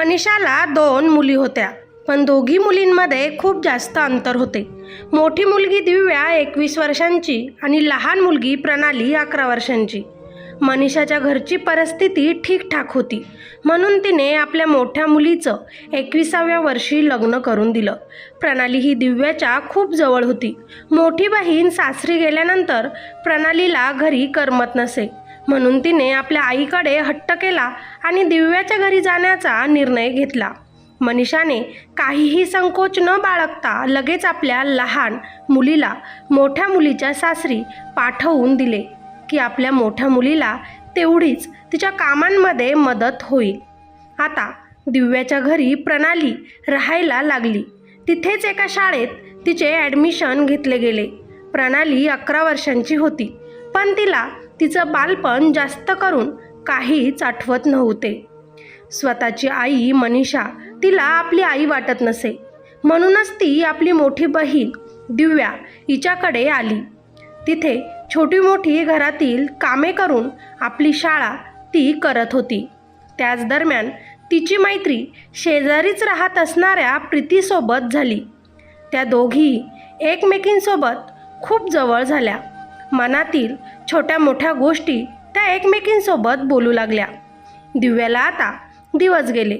मनीषाला दोन मुली होत्या पण दोघी मुलींमध्ये खूप जास्त अंतर होते. मोठी मुलगी दिव्या एकवीस वर्षांची आणि लहान मुलगी प्रणाली अकरा वर्षांची. मनीषाच्या घरची परिस्थिती ठीकठाक होती म्हणून तिने आपल्या मोठ्या मुलीचं एकविसाव्या वर्षी लग्न करून दिलं. प्रणाली ही दिव्याच्या खूप जवळ होती. मोठी बहीण सासरी गेल्यानंतर प्रणालीला घरी करमत नसे. म्हणून तिने आपल्या आईकडे हट्ट केला आणि दिव्याच्या घरी जाण्याचा निर्णय घेतला. मनीषाने काहीही संकोच न बाळगता लगेच आपल्या लहान मुलीला मोठ्या मुलीच्या सासरी पाठवून दिले की आपल्या मोठ्या मुलीला तेवढीच तिच्या कामांमध्ये मदत होईल. आता दिव्याच्या घरी प्रणाली राहायला लागली. तिथेच एका शाळेत तिचे ॲडमिशन घेतले गेले. प्रणाली अकरा वर्षांची होती पण तिला तिचं बालपण जास्त करून काहीच आठवत नव्हते. स्वतःची आई मनीषा तिला आपली आई वाटत नसे. म्हणूनच ती आपली मोठी बहीण दिव्या हिच्याकडे आली. तिथे छोटी मोठी घरातील कामे करून आपली शाळा ती करत होती. त्याच दरम्यान तिची मैत्री शेजारीच राहत असणाऱ्या प्रीतीसोबत झाली. त्या दोघी एकमेकींसोबत खूप जवळ झाल्या. मनातील छोट्या मोठ्या गोष्टी त्या एकमेकींसोबत बोलू लागल्या. दिव्याला आता दिवस गेले.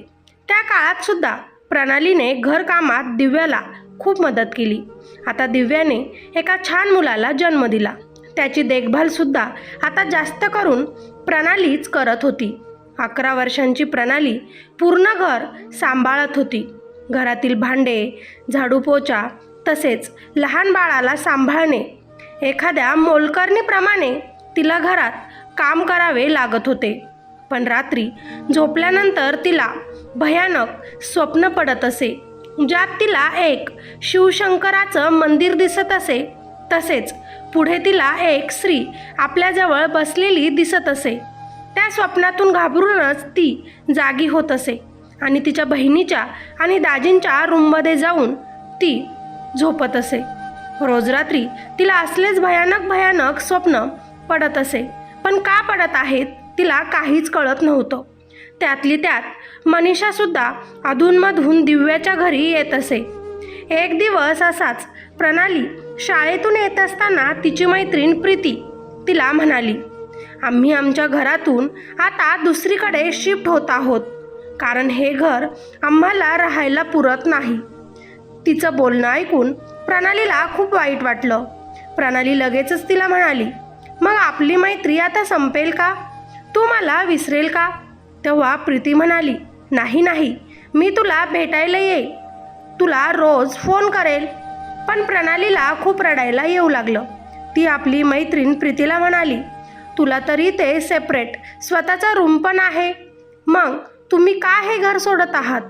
त्या काळात सुद्धा प्रणालीने घरकामात दिव्याला खूप मदत केली. आता दिव्याने एका छान मुलाला जन्म दिला. त्याची देखभालसुद्धा आता जास्त करून प्रणालीच करत होती. अकरा वर्षांची प्रणाली पूर्ण घर सांभाळत होती. घरातील भांडे झाडूपोचा तसेच लहान बाळाला सांभाळणे एखाद्या मोलकरणीप्रमाणे तिला घरात काम करावे लागत होते. पण रात्री झोपल्यानंतर तिला भयानक स्वप्न पडत असे. ज्यात तिला एक शिवशंकराचं मंदिर दिसत असे तसेच पुढे तिला एक स्त्री आपल्याजवळ बसलेली दिसत असे. त्या स्वप्नातून घाबरूनच ती जागी होत असे आणि तिच्या बहिणीच्या आणि दाजींच्या रूममध्ये जाऊन ती झोपत असे. रोज रात्री तिला असलेच भयानक भयानक स्वप्न पडत असे. पण का पडत आहेत तिला काहीच कळत नव्हतं. त्यातली त्यात मनीषासुद्धा अधूनमधून दिव्याच्या घरी येत असे. एक दिवस असाच प्रणाली शाळेतून येत असताना तिची मैत्रीण प्रीती तिला म्हणाली आम्ही आमच्या घरातून आता दुसरीकडे शिफ्ट होत आहोत. कारण हे घर आम्हाला राहायला पुरत नाही. तिचं बोलणं ऐकून प्रणालीला खूप वाईट वाटलं. प्रणाली लगेचच तिला म्हणाली मग आपली मैत्री आता संपेल का? तू मला विसरेल का? तेव्हा प्रीती म्हणाली नाही नाही मी तुला भेटायला ये. तुला रोज फोन करेल. पण प्रणालीला खूप रडायला येऊ लागलं. ती आपली मैत्रीण प्रीतीला म्हणाली तुला तरी ते सेपरेट स्वतःचा रूम पण आहे. मग तुम्ही का हे घर सोडत आहात?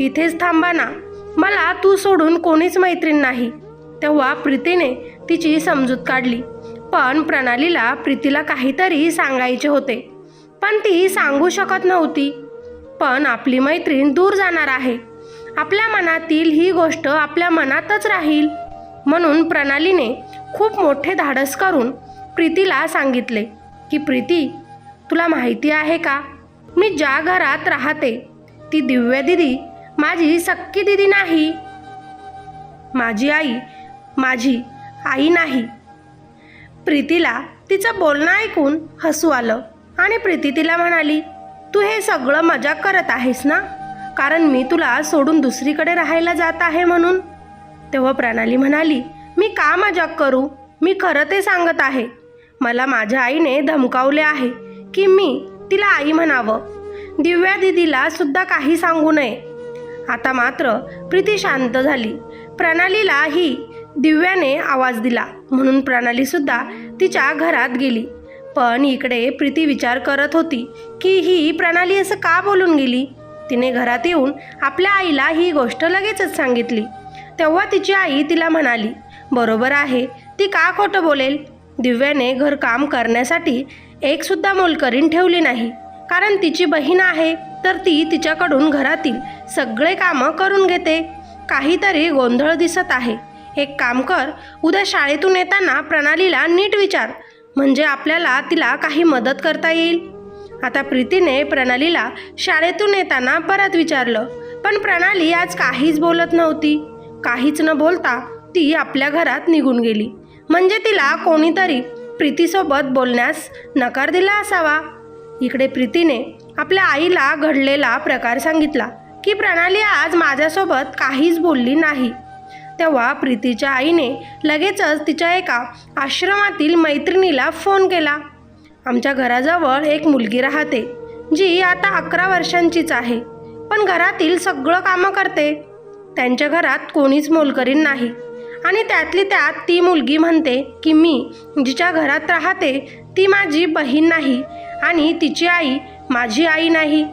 इथेच थांबा ना. मला तू सोडून कोणीच मैत्रीण नाही. तेव्हा प्रीतीने तिची समजूत काढली. पण प्रणालीला प्रीतीला काहीतरी सांगायचे होते. पण ती सांगू शकत नव्हती. पण आपली मैत्रीण दूर जाणार आहे. आपल्या मनातील ही गोष्ट आपल्या मनातच राहील. म्हणून प्रणालीने खूप मोठे धाडस करून प्रीतीला सांगितले की प्रीती तुला माहिती आहे का? मी ज्या घरात राहते ती दिव्या दिदी माझी सक्की दिदी नाही. माझी आई माझी आई नाही. प्रीतीला तिचं बोलणं ऐकून हसू आलं आणि प्रीती तिला म्हणाली तू हे सगळं मजाक करत आहेस ना? कारण मी तुला सोडून दुसरीकडे राहायला जात आहे म्हणून. तेव्हा प्रणाली म्हणाली मी का मजाक करू? मी खरं ते सांगत आहे. मला माझ्या आईने धमकावले आहे की मी तिला आई म्हणावं. दिव्या दिदीला सुद्धा काही सांगू नये. आता मात्र प्रीती शांत झाली. प्रणालीला ही दिव्याने आवाज दिला. म्हणून प्रणालीसुद्धा तिच्या घरात गेली. पण इकडे प्रीती विचार करत होती की ही प्रणाली असं का बोलून गेली? तिने घरात येऊन आपल्या आईला ही गोष्ट लगेचच सांगितली. तेव्हा तिची आई तिला म्हणाली बरोबर आहे ती का खोटं बोलेल? दिव्याने घरकाम करण्यासाठी एकसुद्धा मोलकरीण ठेवली नाही. कारण तिची बहीण आहे तर ती तिच्याकडून घरातील सगळे कामं करून घेते. काहीतरी गोंधळ दिसत आहे. एक काम कर उद्या शाळेतून येताना प्रणालीला नीट विचार. म्हणजे आपल्याला तिला काही मदत करता येईल. आता प्रीतीने प्रणालीला शाळेतून येताना परत विचारलं. पण प्रणाली आज काहीच बोलत नव्हती. काहीच न बोलता ती आपल्या घरात निघून गेली. म्हणजे तिला कोणीतरी प्रीतीसोबत बोलण्यास नकार दिला असावा. इकडे प्रीतीने आपल्या आईला घडलेला प्रकार सांगितला की प्रणाली आज माझ्यासोबत काहीच बोलली नाही. तेव्हा प्रीतीच्या आईने लगेचच तिच्या एका आश्रमातील मैत्रिणीला फोन केला. आमच्या घराजवळ एक मुलगी राहते जी आता अकरा वर्षांचीच आहे पण घरातील सगळं कामं करते. त्यांच्या घरात कोणीच मोलकरीन नाही आणि त्यातली त्यात ती मुलगी म्हणते की मी जिच्या घरात राहते ती माझी बहीण नाही आणि तिची आई माझी आई नाही.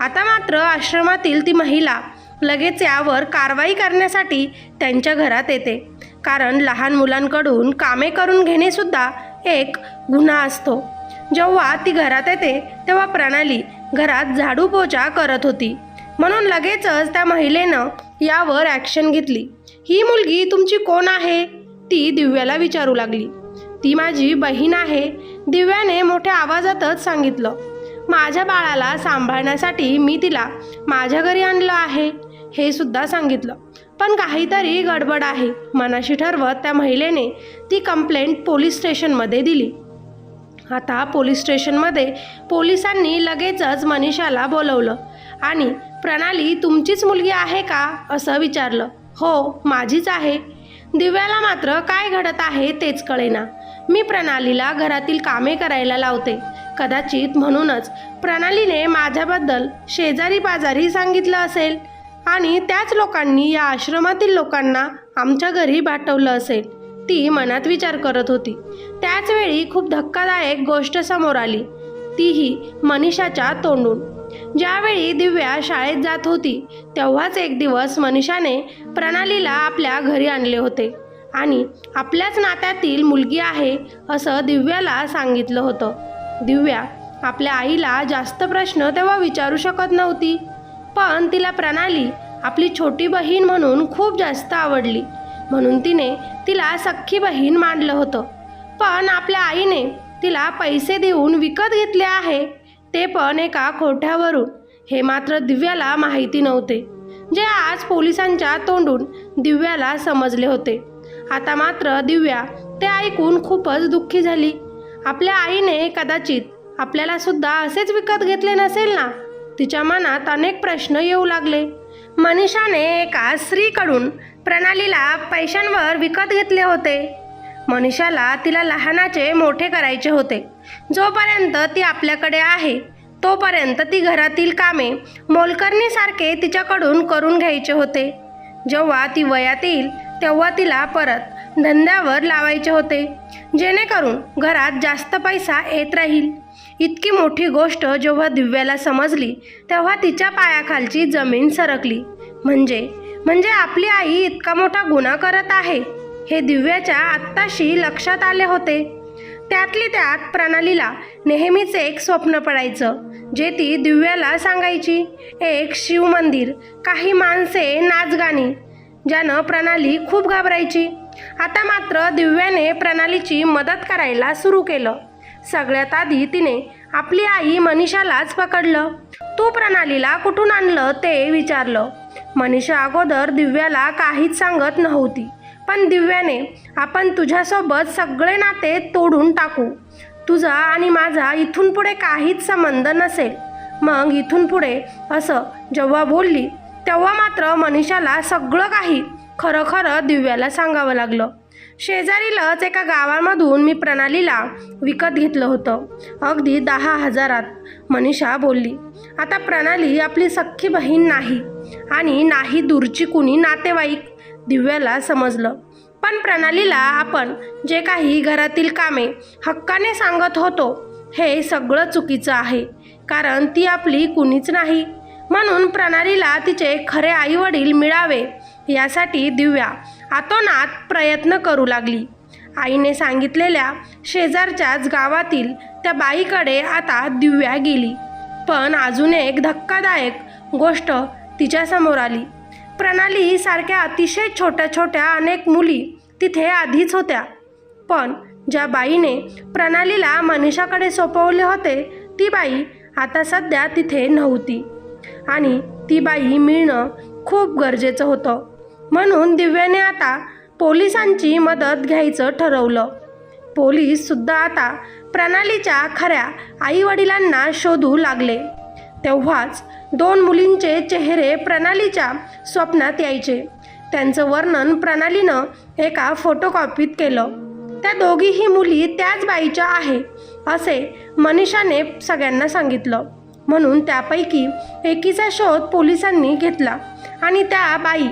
आता मात्र आश्रमातील ती महिला लगेच यावर कारवाई करण्यासाठी त्यांच्या घरात येते. कारण लहान मुलांकडून कामे करून घेणेसुद्धा एक गुन्हा असतो. जेव्हा ती घरात येते तेव्हा प्रणाली घरात झाडू पोचा करत होती. म्हणून लगेचच त्या महिलेनं यावर ॲक्शन घेतली. ही मुलगी तुमची कोण आहे? ती दिव्याला विचारू लागली. ती माझी बहीण आहे दिव्याने मोठ्या आवाजातच सांगितलं. माझ्या बाळाला सांभाळण्यासाठी मी तिला माझ्या घरी आणलं आहे हे सुद्धा सांगितलं. पण काहीतरी गडबड आहे मनाशी ठरवत त्या महिलेने ती कंप्लेंट पोलीस स्टेशनमध्ये दिली. आता पोलीस स्टेशनमध्ये पोलिसांनी लगेचच मनीषाला बोलवलं आणि प्रणाली तुमचीच मुलगी आहे का? असं विचारलं. हो माझीच आहे. दिव्याला मात्र काय घडत आहे तेच कळेना. मी प्रणालीला घरातील कामे करायला लावते. कदाचित म्हणूनच प्रणालीने माझ्याबद्दल शेजारी पाजारी सांगितलं असेल आणि त्याच लोकांनी या आश्रमातील लोकांना आमच्या घरी पाठवलं असेल ती मनात विचार करत होती. त्याचवेळी खूप धक्कादायक गोष्ट समोर आली. तीही मनीषाच्या तोंडून. ज्यावेळी दिव्या शाळेत जात होती तेव्हाच एक दिवस मनीषाने प्रणालीला आपल्या घरी आणले होते आणि आपल्याच नात्यातील मुलगी आहे असं दिव्याला सांगितलं होतं. दिव्या आपल्या आईला जास्त प्रश्न तेव्हा विचारू शकत नव्हती. पण तिला प्रणाली आपली छोटी बहीण म्हणून खूप जास्त आवडली. म्हणून तिने तिला सख्खी बहीण मानलं होतं. पण आपल्या आईने तिला पैसे देऊन विकत घेतले आहे ते पण एका खोट्यावरून हे मात्र दिव्याला माहिती नव्हते. जे आज पोलिसांच्या तोंडून दिव्याला समजले होते. आता मात्र दिव्या ते ऐकून खूपच दुःखी झाली. आपल्या आईने कदाचित आपल्याला सुद्धा असेच विकत घेतले नसेल ना? तिच्या मनात अनेक प्रश्न येऊ लागले. मनीषाने एका स्त्रीकडून प्रणालीला पैशांवर विकत घेतले होते. मनीषाला तिला लहानाचे मोठे करायचे होते. जोपर्यंत ती आपल्याकडे आहे तोपर्यंत ती घरातील कामे मोलकरणीसारखे तिच्याकडून करून घ्यायचे होते. जेव्हा ती वयात येईल तेव्हा तिला परत धंद्यावर लावायचे होते. जेणेकरून घरात जास्त पैसा येत राहील. इतकी मोठी गोष्ट जेव्हा दिव्याला समजली तेव्हा तिच्या पायाखालची जमीन सरकली. म्हणजे? म्हणजे आपली आई इतका मोठा गुन्हा करत आहे? हे दिव्याच्या आत्ताशी लक्षात आले होते. त्यातली त्यात प्रणालीला नेहमीच एक स्वप्न पडायचं जे ती दिव्याला सांगायची एक शिवमंदिर काही माणसे नाचगाणी. ज्यानं प्रणाली खूप घाबरायची. आता मात्र दिव्याने प्रणालीची मदत करायला सुरू केलं. सगळ्यात आधी तिने आपली आई मनीषालाच पकडलं. तू प्रणालीला कुठून आणलं ते विचारलं. मनीषा अगोदर दिव्याला काहीच सांगत नव्हती पण दिव्याने आपण तुझ्यासोबत सगळे नाते तोडून टाकू. तुझा आणि माझा इथून पुढे काहीच संबंध नसेल. मग इथून पुढे असं जेव्हा बोलली तेव्हा मात्र मनीषाला सगळं काही खरं खरं दिव्याला सांगावं लागलं. शेजारीलच एका गावामधून मी प्रणालीला विकत घेतलं होतं. अगदी दहा हजारात मनीषा बोलली. आता प्रणाली आपली सख्खी बहीण नाही आणि नाही दूरची कुणी नातेवाईक दिव्याला समजलं. पण प्रणालीला आपण जे काही घरातील कामे हक्काने सांगत होतो हे सगळं चुकीचं आहे. कारण ती आपली कुणीच नाही. म्हणून प्रणालीला तिचे खरे आईवडील मिळावे यासाठी दिव्या आतोनात प्रयत्न करू लागली. आईने सांगितलेल्या शेजारच्याच गावातील त्या बाईकडे आता दिव्या गेली. पण अजून एक धक्कादायक गोष्ट तिच्यासमोर आली. प्रणालीसारख्या अतिशय छोट्या छोट्या अनेक मुली तिथे आधीच होत्या. पण ज्या बाईने प्रणालीला मनीषाकडे सोपवले होते ती बाई आता सध्या तिथे नव्हती. आणि ती बाई मिळणं खूप गरजेचं होतं. म्हणून दिव्याने आता पोलिसांची मदत घ्यायचं ठरवलं. पोलीससुद्धा आता प्रणालीच्या खऱ्या आईवडिलांना शोधू लागले. तेव्हाच दोन मुलींचे चेहरे प्रणालीच्या स्वप्नात यायचे. त्यांचं वर्णन प्रणालीनं एका फोटोकॉपीत केलं. त्या दोघीही मुली त्याच बाईच्या आहे असे मनीषाने सगळ्यांना सांगितलं. म्हणून त्यापैकी एकीचा शोध पोलिसांनी घेतला. आणि त्या बाई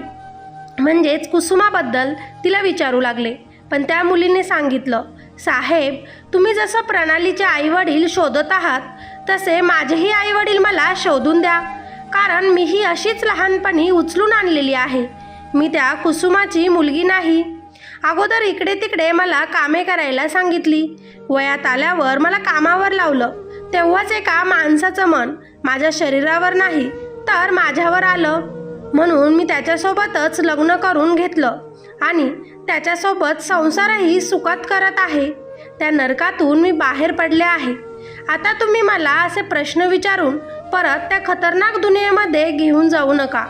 म्हणजेच कुसुमाबद्दल तिला विचारू लागले. पण त्या मुलीने सांगितलं साहेब तुम्ही जसं प्रणालीचे आईवडील शोधत आहात तसे माझेही आईवडील मला शोधून द्या. कारण मीही अशीच लहानपणी उचलून आणलेली आहे. मी त्या कुसुमाची मुलगी नाही. अगोदर इकडे तिकडे मला कामे करायला सांगितली. वयात आल्यावर मला कामावर लावलं. तेव्हाच एका माणसाचं मन माझ्या शरीरावर नाही तर माझ्यावर आलं. म्हणून मी त्याच्यासोबतच लग्न करून घेतलं. आणि त्याच्यासोबत संसारही सुखात करत आहे. त्या नरकातून मी बाहेर पडले आहे. आता तुम्ही मला असे प्रश्न विचारून परत त्या खतरनाक दुनियेमध्ये घेऊन जाऊ नका.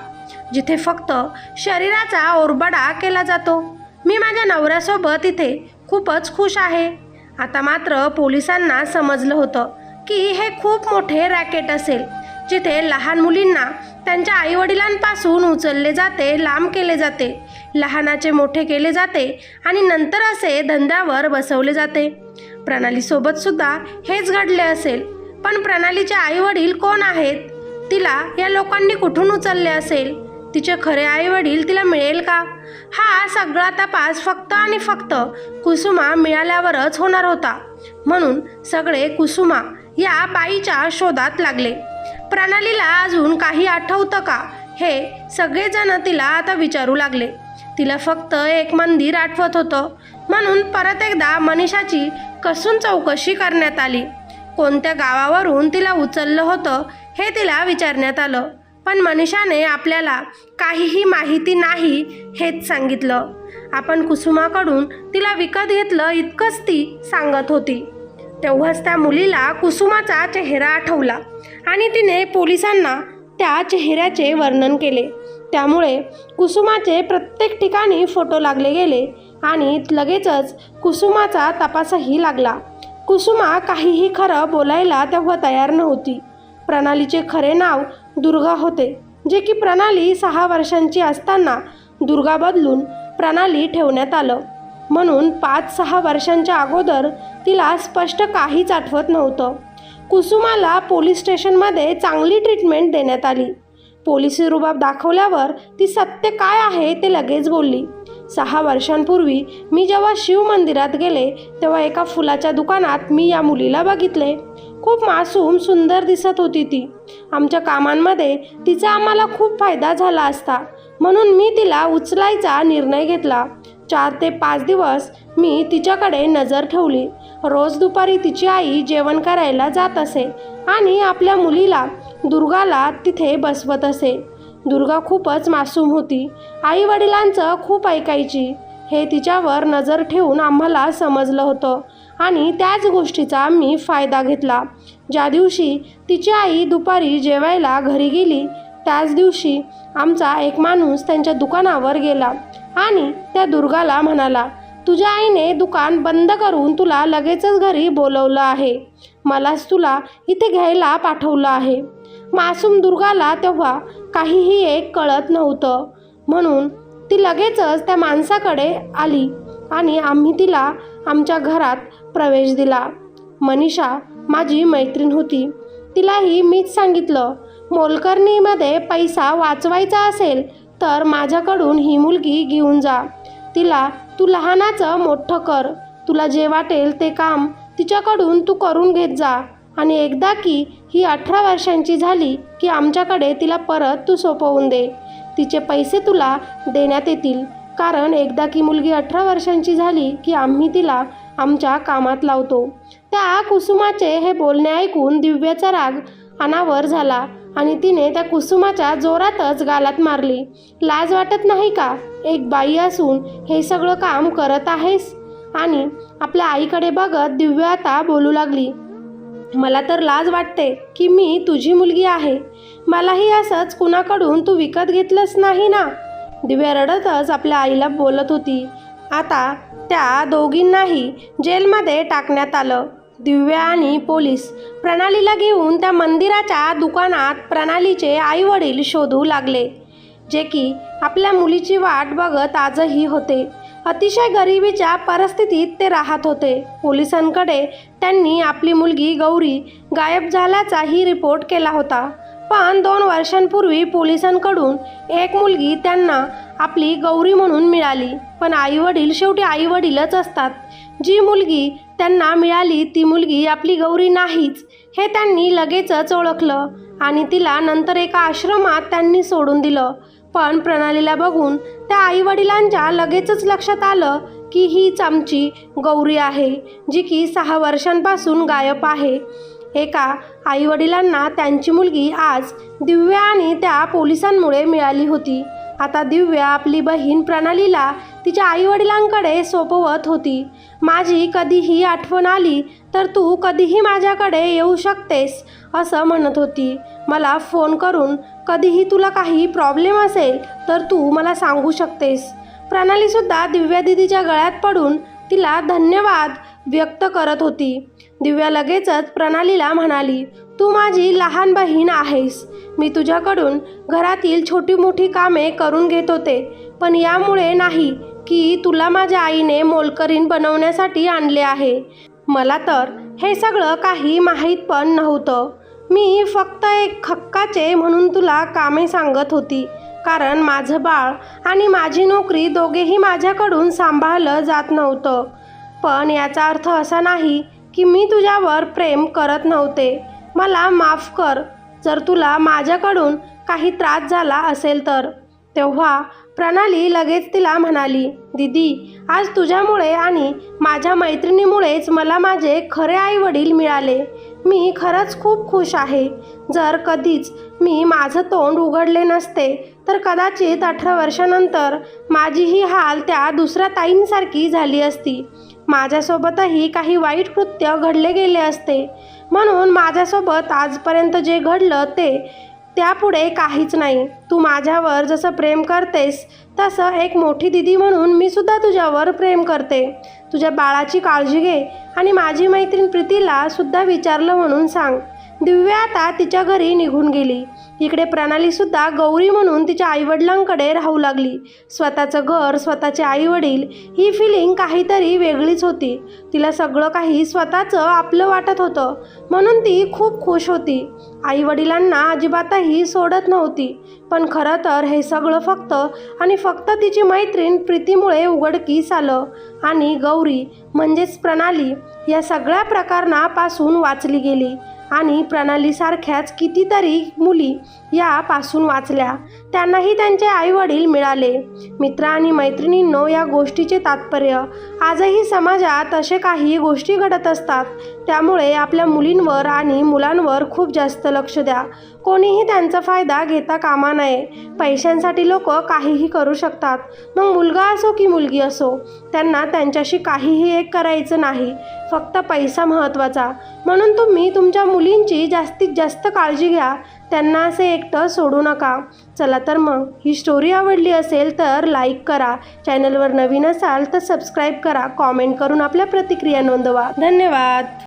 जिथे फक्त शरीराचा ओरबडा केला जातो. मी माझ्या नवऱ्यासोबत इथे खूपच खुश आहे. आता मात्र पोलिसांना समजलं होतं की हे खूप मोठे रॅकेट असेल. जिथे लहान मुलींना त्यांच्या आईवडिलांपासून उचलले जाते लांब केले जाते. लहानाचे मोठे केले जाते आणि नंतर असे धंद्यावर बसवले जाते. प्रणालीसोबत सुद्धा हेच घडले असेल. पण प्रणालीचे आईवडील कोण आहेत? तिला या लोकांनी कुठून उचलले असेल? तिचे खरे आईवडील तिला मिळेल का? हा सगळा तपास फक्त आणि फक्त कुसुमा मिळाल्यावरच होणार होता. म्हणून सगळे कुसुमा या बाईच्या शोधात लागले. प्रणालीला अजून काही आठवतं का? हे सगळेजण तिला आता विचारू लागले. तिला फक्त एक मंदिर आठवत होतं. म्हणून परत एकदा मनीषाची कसून चौकशी करण्यात आली. कोणत्या गावावरून तिला उचललं होतं हे तिला विचारण्यात आलं. पण मनीषाने आपल्याला काहीही माहिती नाही हेच सांगितलं. आपण कुसुमाकडून तिला विकत घेतलं इतकंच ती सांगत होती. तेव्हाच त्या मुलीला कुसुमाचा चेहरा आठवला आणि तिने पोलिसांना त्या चेहऱ्याचे वर्णन केले. त्यामुळे कुसुमाचे प्रत्येक ठिकाणी फोटो लागले गेले आणि लगेचच कुसुमाचा तपासही लागला. कुसुमा काहीही खरं बोलायला तेव्हा तयार नव्हती. प्रणालीचे खरे नाव दुर्गा होते जे की प्रणाली सहा वर्षांची असताना दुर्गा बदलून प्रणाली ठेवण्यात आलं. म्हणून पाच सहा वर्षांच्या अगोदर तिला स्पष्ट काहीच आठवत नव्हतं. कुसुमाला पोलीस स्टेशनमध्ये चांगली ट्रीटमेंट देण्यात आली. पोलिसी रुबाब दाखवल्यावर ती सत्य काय आहे ते लगेच बोलली. सहा वर्षांपूर्वी मी जेव्हा शिव मंदिरात गेले तेव्हा एका फुलाच्या दुकानात मी या मुलीला बघितले. खूप मासूम सुंदर दिसत होती ती. आमच्या कामांमध्ये तिचा आम्हाला खूप फायदा झाला असता म्हणून मी तिला उचलायचा निर्णय घेतला. चार ते पाच दिवस मी तिच्याकडे नजर ठेवली. रोज दुपारी तिची आई जेवण करायला जात असे आणि आपल्या मुलीला दुर्गाला तिथे बसवत असे. दुर्गा खूपच मासूम होती. आई वडिलांचं खूप ऐकायची. हे तिच्यावर नजर ठेवून आम्हाला समजलं होतं आणि त्याच गोष्टीचा मी फायदा घेतला. ज्या दिवशी तिची आई दुपारी जेवायला घरी गेली त्याच दिवशी आमचा एक माणूस त्यांच्या दुकानावर गेला. आणि त्या दुर्गाला म्हणाला तुझ्या आईने दुकान बंद करून तुला लगेचच घरी बोलवलं आहे. मलाच तुला इथे घ्यायला पाठवलं आहे. मासूम दुर्गाला तेव्हा काहीही एक कळत नव्हतं. म्हणून ती लगेचच त्या माणसाकडे आली आणि आम्ही तिला आमच्या घरात प्रवेश दिला. मनीषा माझी मैत्रीण होती. तिलाही मीच सांगितलं मोलकर्णीमध्ये पैसा वाचवायचा असेल तर माझ्याकडून ही मुलगी घेऊन जा. तिला तू लहानाचं मोठं कर. तुला जे वाटेल ते काम तिच्याकडून तू करून घेत जा. आणि एकदा की ही अठरा वर्षांची झाली की आमच्याकडे तिला परत तू सोपवून दे. तिचे पैसे तुला देण्यात येतील. कारण एकदा की मुलगी अठरा वर्षांची झाली की आम्ही तिला आमच्या कामात लावतो. त्या कुसुमाचे हे बोलणे ऐकून दिव्याचा राग अनावर झाला. आणि तिने त्या कुसुमाच्या जोरातच गालात मारली. लाज वाटत नाही का? एक बाई असून हे सगळं काम करत आहेस? आणि आपल्या आईकडे बघत दिव्य आता बोलू लागली. मला तर लाज वाटते की मी तुझी मुलगी आहे. मलाही असंच कुणाकडून तू विकत घेतलंच नाही ना? दिव्या रडतच आपल्या आईला बोलत होती. आता त्या दोघींनाही जेलमध्ये टाकण्यात आलं. दिव्या आणि पोलीस प्रणालीला घेऊन त्या मंदिराच्या दुकानात प्रणालीचे आईवडील शोधू लागले जे की आपल्या मुलीची वाट बघत आजही होते. अतिशय गरिबीच्या परिस्थितीत ते राहत होते. पोलिसांकडे त्यांनी आपली मुलगी गौरी गायब झाल्याचाही रिपोर्ट केला होता. पण दोन वर्षांपूर्वी पोलिसांकडून एक मुलगी त्यांना आपली गौरी म्हणून मिळाली. पण आईवडील शेवटी आईवडीलच असतात. जी मुलगी त्यांना मिळाली ती मुलगी आपली गौरी नाहीच हे त्यांनी लगेचच ओळखलं आणि तिला नंतर एका आश्रमात त्यांनी सोडून दिलं. पण प्रणालीला बघून त्या आईवडिलांच्या लगेचच लक्षात आलं की हीच आमची गौरी आहे जी की सहा वर्षांपासून गायब आहे. एका आईवडिलांना त्यांची मुलगी आज दिव्या आणि त्या पोलिसांमुळे मिळाली होती. आता दिव्या आपली बहीण प्रणालीला तिच्या आईवडिलांकडे सोपवत होती. माझी कधीही आठवण आली तर तू कधीही माझ्याकडे येऊ शकतेस असं म्हणत होती. मला फोन करून कधीही तुला काही प्रॉब्लेम असेल तर तू मला सांगू शकतेस. प्रणालीसुद्धा दिव्या दिदीच्या गळ्यात पडून तिला धन्यवाद व्यक्त करत होती. दिव्या लगेचच प्रणालीला म्हणाली तू माझी लहान बहीण आहेस. मी तुझ्याकडून घरातील छोटी मोठी कामे करून घेत होते पण यामुळे नाही की तुला माझ्या आईने मोलकरीण बनवण्यासाठी आणले आहे. मला तर हे सगळं काही माहीत पण नव्हतं. मी फक्त एक खक्काचे म्हणून तुला कामे सांगत होती कारण माझं बाळ आणि माझी नोकरी दोघेही माझ्याकडून सांभाळलं जात नव्हतं. पण याचा अर्थ असा नाही की मी तुझ्यावर प्रेम करत नव्हते. मला माफ कर. जर तुला माझ्याकडून काही त्रास झाला असेल तर. तेव्हा प्रणाली लगेच तिला म्हणाली दीदी आज तुझ्यामुळे आणि माझ्या मैत्रिणीमुळेच मला माझे खरे आईवडील मिळाले. मी खरंच खूप खुश आहे. जर कधीच मी माझं तोंड उघडले नसते तर कदाचित अठरा वर्षानंतर माझीही हाल त्या दुसऱ्या ताईंसारखी झाली असती. माझ्यासोबतही काही वाईट कृत्य घडले गेले असते. म्हणून माझ्यासोबत आजपर्यंत जे घडलं ते त्यापुढे काहीच नाही. तू माझ्यावर जसं प्रेम करतेस तसं एक मोठी दिदी म्हणून मी सुद्धा तुझ्यावर प्रेम करते. तुझ्या बाळाची काळजी घे आणि माझी मैत्रीण प्रीतीला सुद्धा विचारलं म्हणून सांग. दिव्या आता तिच्या घरी निघून गेली. इकडे प्रणालीसुद्धा गौरी म्हणून तिच्या आईवडिलांकडे राहू लागली. स्वतःचं घर स्वतःचे आईवडील ही फिलिंग काहीतरी वेगळीच होती. तिला सगळं काही स्वतःचं आपलं वाटत होतं. म्हणून ती खूप खुश होती. आईवडिलांना अजिबातही सोडत नव्हती. पण खरं तर हे सगळं फक्त आणि फक्त तिची मैत्रीण प्रीतीमुळे उघडकीस आलं. आणि गौरी म्हणजेच प्रणाली या सगळ्या प्रकरणापासून वाचली गेली. आणि प्रणालीसारख्याच कितीतरी मुली यापासून वाचल्या. त्यांनाही त्यांचे आईवडील मिळाले. मित्र आणि मैत्रिणींनो या गोष्टीचे तात्पर्य आजही समाजात असे काही गोष्टी घडत असतात त्यामुळे आपल्या मुलींवर आणि मुलांवर खूप जास्त लक्ष द्या. कोणीही त्यांचा फायदा घेता कामा नये. पैशांसाठी लोक काहीही करू शकतात. मग मुलगा असो की मुलगी असो त्यांना त्यांच्याशी काहीही एक करायचं नाही. फक्त पैसा महत्त्वाचा. म्हणून तुम्ही तुमच्या मुलींची जास्तीत जास्त काळजी घ्या. त्यांना असे एकटं सोडू नका. चला तर मग. ही स्टोरी आवडली असेल तर लाईक करा. चॅनलवर नवीन असाल तर सबस्क्राईब करा. कॉमेंट करून आपल्या प्रतिक्रिया नोंदवा. धन्यवाद.